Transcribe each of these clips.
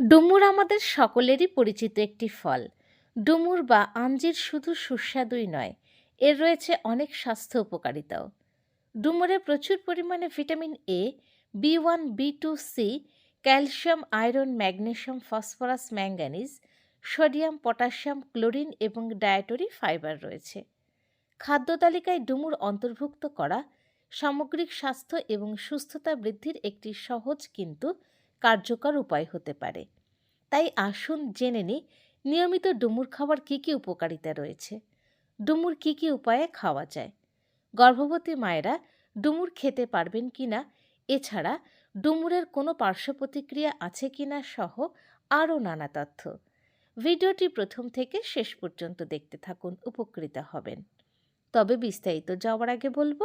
ডুমুর আমাদের সকলেরই পরিচিত একটি ফল। ডুমুর বা আঞ্জির শুধু সুস্বাদুই নয়, এর রয়েছে অনেক স্বাস্থ্য উপকারিতাও। ডুমুরে প্রচুর পরিমাণে vitamin A B one B two C calcium, iron magnesium phosphorus, manganese, sodium, potassium, chlorine এবং ডায়েটরি ফাইবার রয়েছে। খাদ্য তালিকায় ডুমুর অন্তর্ভুক্ত করা সামগ্রিক স্বাস্থ্য এবং সুস্থতা বৃদ্ধির একটি সহজ কিন্তু কার্যকর উপায় হতে পারে। তাই আসুন জেনে নিই, নিয়মিত ডুমুর খাওয়ার কী কী উপকারিতা রয়েছে? ডুমুর কী কী উপায়ে খাওয়া যায়? গর্ভবতী মায়েরা ডুমুর খেতে পারবেন কি না এছাড়া ডুমুরের কোনো পার্শ্ব প্রতিক্রিয়া আছে কি না সহ আরও নানা তথ্য। ভিডিওটি প্রথম থেকে শেষ পর্যন্ত দেখতে থাকুন, উপকৃত হবেন। তবে বিস্তারিত যাওয়ার আগে বলব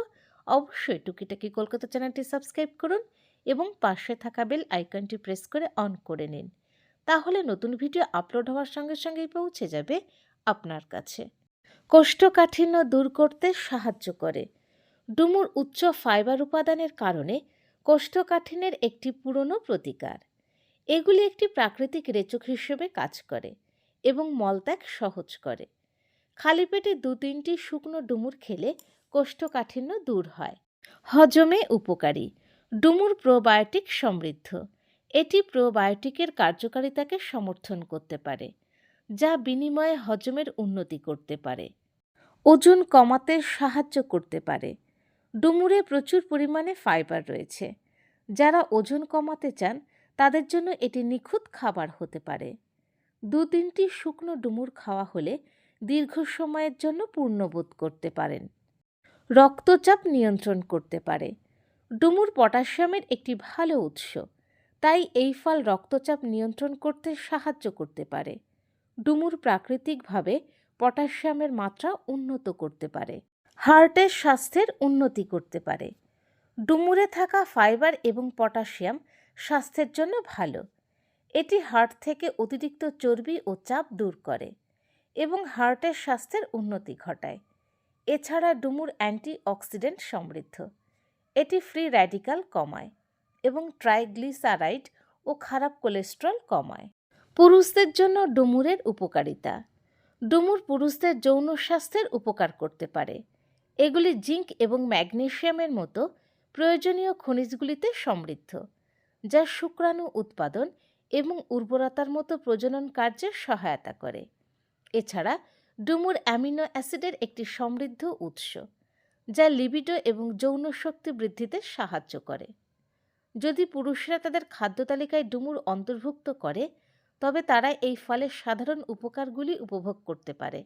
অবশ্যই টুকিটাকি কলকাতা চ্যানেলটি সাবস্ক্রাইব করুন এবং পাশে থাকা বেল আইকনটি প্রেস করে অন করে নিন। তাহলে নতুন ভিডিও আপলোড হওয়ার সঙ্গে সঙ্গেই পৌঁছে যাবে আপনার কাছে। কোষ্ঠকাঠিন্য দূর করতে সাহায্য করে। ডুমুর উচ্চ ফাইবার উপাদানের কারণে কোষ্ঠকাঠিন্যের একটি পুরনো প্রতিকার। এগুলি একটি প্রাকৃতিক রেচক হিসেবে কাজ করে এবং মলত্যাগ সহজ করে। খালি পেটে দু তিনটি শুকনো ডুমুর খেলে কোষ্ঠকাঠিন্য দূর হয়। হজমে উপকারী। ডুমুর প্রোবায়োটিক সমৃদ্ধ। এটি প্রোবায়োটিকের কার্যকারিতাকে সমর্থন করতে পারে, যা বিনিময়ে হজমের উন্নতি করতে পারে। ওজন কমাতে সাহায্য করতে পারে। ডুমুরে প্রচুর পরিমাণে ফাইবার রয়েছে। যারা ওজন কমাতে চান, তাদের জন্য এটি নিখুঁত খাবার হতে পারে। দু তিনটি শুকনো ডুমুর খাওয়া হলে দীর্ঘ সময়ের জন্য পূর্ণবোধ করতে পারেন। রক্তচাপ নিয়ন্ত্রণ করতে পারে। ডুমুর পটাশিয়ামের একটি ভালো উৎস, তাই এই ফল রক্তচাপ নিয়ন্ত্রণ করতে সাহায্য করতে পারে। ডুমুর প্রাকৃতিকভাবে পটাশিয়ামের মাত্রা উন্নত করতে পারে। হার্টের স্বাস্থ্যের উন্নতি করতে পারে। ডুমুরে থাকা ফাইবার এবং পটাশিয়াম স্বাস্থ্যের জন্য ভালো। এটি হার্ট থেকে অতিরিক্ত চর্বি ও চাপ দূর করে এবং হার্টের স্বাস্থ্যের উন্নতি ঘটায়। এছাড়া ডুমুর অ্যান্টি অক্সিডেন্ট সমৃদ্ধ। এটি ফ্রি র্যাডিক্যাল কমায় এবং ট্রাইগ্লিসারাইড ও খারাপ কোলেস্ট্রল কমায়। পুরুষদের জন্য ডুমুরের উপকারিতা। ডুমুর পুরুষদের যৌন স্বাস্থ্যের উপকার করতে পারে। এগুলি জিঙ্ক এবং ম্যাগনেশিয়ামের মতো প্রয়োজনীয় খনিজগুলিতে সমৃদ্ধ, যা শুক্রাণু উৎপাদন এবং উর্বরতার মতো প্রজনন কার্যে সহায়তা করে। এছাড়া ডুমুর অ্যামিনো অ্যাসিডের একটি সমৃদ্ধ উৎস, যা লিবিডো এবং যৌন শক্তি বৃদ্ধিতে সাহায্য করে। যদি পুরুষরা তাদের খাদ্য তালিকায় ডুমুর অন্তর্ভুক্ত করে, তবে তারা এই ফলের সাধারণ উপকারগুলি উপভোগ করতে পারে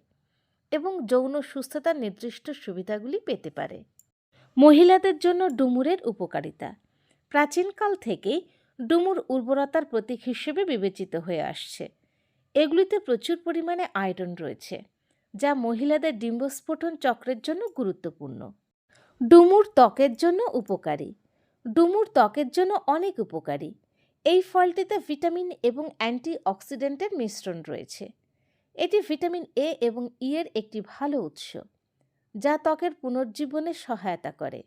এবং যৌন সুস্থতার নির্দিষ্ট সুবিধাগুলি পেতে পারে। মহিলাদের জন্য ডুমুরের উপকারিতা। প্রাচীনকাল থেকেই ডুমুর উর্বরতার প্রতীক হিসেবে বিবেচিত হয়ে আসছে। এগুলিতে প্রচুর পরিমাণে আয়রন রয়েছে। যা মহিলাদের ডিম্বস্ফোটন চক্রের জন্য গুরুত্বপূর্ণ। ডুমুর ত্বকের জন্য উপকারী। ডুমুর ত্বকের জন্য অনেক উপকারী। এই ফলটিতে ভিটামিন এবং অ্যান্টি অক্সিডেন্টের মিশ্রণ রয়েছে। এটি ভিটামিন এ এবং ই এর একটি ভালো উৎস, যা ত্বকের পুনর্জীবনে সহায়তা করে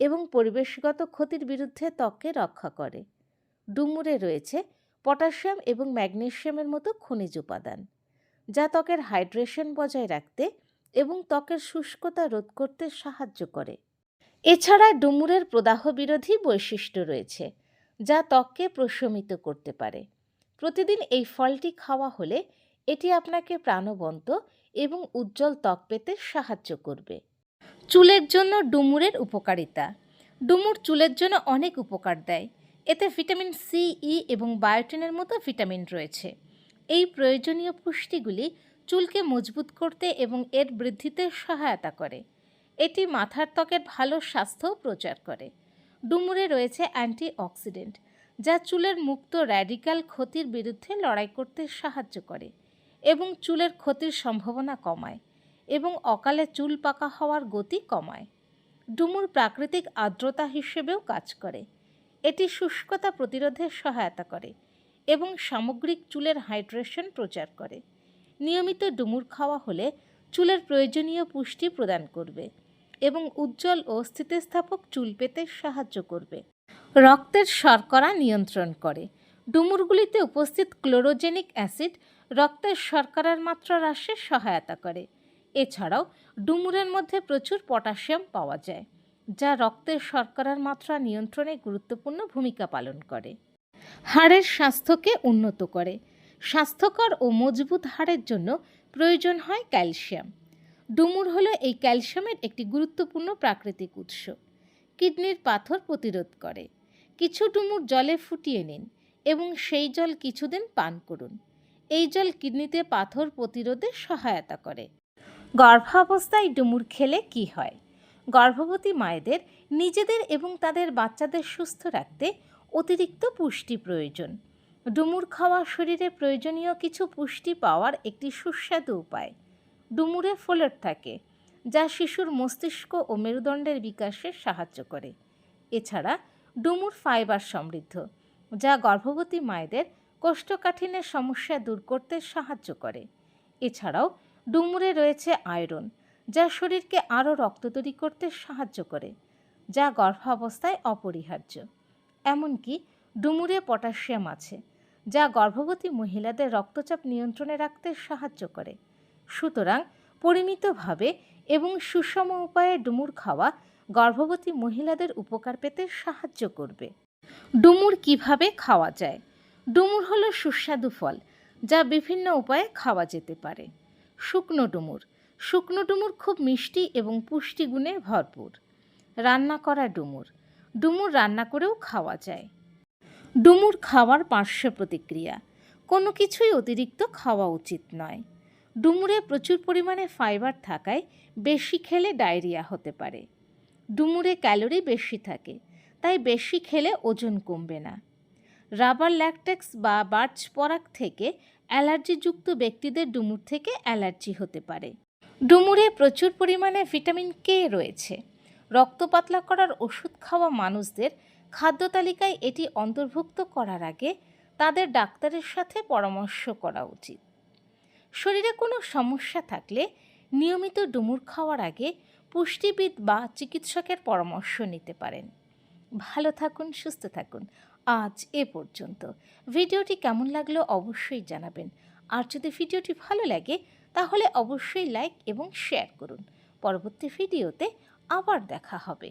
এবং পরিবেশগত ক্ষতির বিরুদ্ধে ত্বককে রক্ষা করে। ডুমুরে রয়েছে পটাশিয়াম এবং ম্যাগনেসিয়ামের মতো খনিজ উপাদান। যা ত্বকের হাইড্রেশন বজায় রাখতে এবং ত্বকের শুষ্কতা রোধ করতে সাহায্য করে। এছাড়া ডুমুরের প্রদাহ বিরোধী বৈশিষ্ট্য রয়েছে, যা ত্বককে প্রশমিত করতে পারে। প্রতিদিন এই ফলটি খাওয়া হলে এটি আপনাকে প্রাণবন্ত এবং উজ্জ্বল ত্বক পেতে সাহায্য করবে। চুলের জন্য ডুমুরের উপকারিতা। ডুমুর চুলের জন্য অনেক উপকার দেয়। এতে ভিটামিন সি ই এবং বায়োটিনের মতো ভিটামিন রয়েছে। এই প্রয়োজনীয় পুষ্টিগুলি চুলকে মজবুত করতে এবং এর বৃদ্ধিতে সহায়তা করে। এটি মাথার ত্বকের ভালো স্বাস্থ্যও প্রচার করে। ডুমুরে রয়েছে অ্যান্টি অক্সিডেন্ট যা চুলের মুক্ত র্যাডিক্যাল ক্ষতির বিরুদ্ধে লড়াই করতে সাহায্য করে এবং চুলের ক্ষতির সম্ভাবনা কমায় এবং অকালে চুল পাকা হওয়ার গতি কমায়। ডুমুর প্রাকৃতিক আর্দ্রতা হিসেবেও কাজ করে। এটি শুষ্কতা প্রতিরোধে সহায়তা করে। এবং সামগ্রিক চুলের হাইড্রেশন প্রচার করে। নিয়মিত ডুমুর খাওয়া হলে চুলের প্রয়োজনীয় পুষ্টি প্রদান করবে এবং উজ্জ্বল ও স্থিতিস্থাপক চুল পেতে সাহায্য করবে। রক্তের শর্করা নিয়ন্ত্রণ করে। ডুমুরগুলিতে উপস্থিত ক্লোরোজেনিক অ্যাসিড রক্তের শর্করার মাত্রা হ্রাসে সহায়তা করে। এছাড়াও ডুমুরের মধ্যে প্রচুর পটাশিয়াম পাওয়া যায়, যা রক্তের শর্করার মাত্রা নিয়ন্ত্রণে গুরুত্বপূর্ণ ভূমিকা পালন করে। হাড়ের স্বাস্থ্যকে উন্নত করে। স্বাস্থ্যকর ও মজবুত হাড়ের জন্য প্রয়োজন হয় ক্যালসিয়াম। ডুমুর হলো এই ক্যালসিয়ামের একটি গুরুত্বপূর্ণ প্রাকৃতিক উৎস। কিডনির পাথর প্রতিরোধ করে। কিছু ডুমুর জলে ফুটিয়ে নিন এবং সেই জল কিছুদিন পান করুন। এই জল কিডনিতে পাথর প্রতিরোধে সহায়তা করে। গর্ভাবস্থায় ডুমুর খেলে কি হয়? গর্ভবতী মায়েদের, নিজেদের এবং তাদের বাচ্চাদের সুস্থ রাখতে অতিরিক্ত পুষ্টি প্রয়োজন। ডুমুর খাওয়া শরীরে প্রয়োজনীয় কিছু পুষ্টি পাওয়ার একটি সুস্বাদু উপায়। ডুমুরে ফোলেট থাকে, যা শিশুর মস্তিষ্ক ও মেরুদণ্ডের বিকাশে সাহায্য করে। এছাড়া ডুমুর ফাইবার সমৃদ্ধ, যা গর্ভবতী মায়েদের কোষ্ঠকাঠিন্যের সমস্যা দূর করতে সাহায্য করে। এছাড়াও ডুমুরে রয়েছে আয়রন, যা শরীরকে আরও রক্ত তৈরি করতে সাহায্য করে, যা গর্ভাবস্থায় অপরিহার্য। এমনকি ডুমুরে পটাশিয়াম আছে, যা গর্ভবতী মহিলাদের রক্তচাপ নিয়ন্ত্রণে রাখতে সাহায্য করে। সুতরাং পরিমিতভাবে এবং সুষম উপায়ে ডুমুর খাওয়া গর্ভবতী মহিলাদের উপকার পেতে সাহায্য করবে। ডুমুর কীভাবে খাওয়া যায়? ডুমুর হলো সুস্বাদু ফল, যা বিভিন্ন উপায়ে খাওয়া যেতে পারে। শুকনো ডুমুর শুকনো ডুমুর খুব মিষ্টি এবং পুষ্টিগুণে ভরপুর। রান্না করা ডুমুর ডুমুর রান্না করেও খাওয়া যায়। ডুমুর খাওয়ার পার্শ্ব প্রতিক্রিয়া, কোনো কিছুই অতিরিক্ত খাওয়া উচিত নয়। ডুমুরে প্রচুর পরিমাণে ফাইবার থাকায় বেশি খেলে ডায়রিয়া হতে পারে। ডুমুরে ক্যালোরি বেশি থাকে, তাই বেশি খেলে ওজন কমবে না। রাবার ল্যাকটেক্স বা বার্চ পরাগ থেকে অ্যালার্জিযুক্ত ব্যক্তিদের ডুমুর থেকে অ্যালার্জি হতে পারে। ডুমুরে প্রচুর পরিমাণে ভিটামিন কে রয়েছে। রক্ত পাতলা করার ওষুধ খাওয়া মানুষদের খাদ্য তালিকায় এটি অন্তর্ভুক্ত করার আগে তাদের ডাক্তারের সাথে পরামর্শ করা উচিত। শরীরে কোনো সমস্যা থাকলে নিয়মিত ডুমুর খাওয়ার আগে পুষ্টিবিদ বা চিকিৎসকের পরামর্শ নিতে পারেন। ভালো থাকুন, সুস্থ থাকুন। আজ এ পর্যন্ত। ভিডিওটি কেমন লাগল অবশ্যই জানাবেন। আর যদি ভিডিওটি ভালো লাগে, তাহলে অবশ্যই লাইক এবং শেয়ার করুন। পরবর্তী ভিডিওতে আবার দেখা হবে।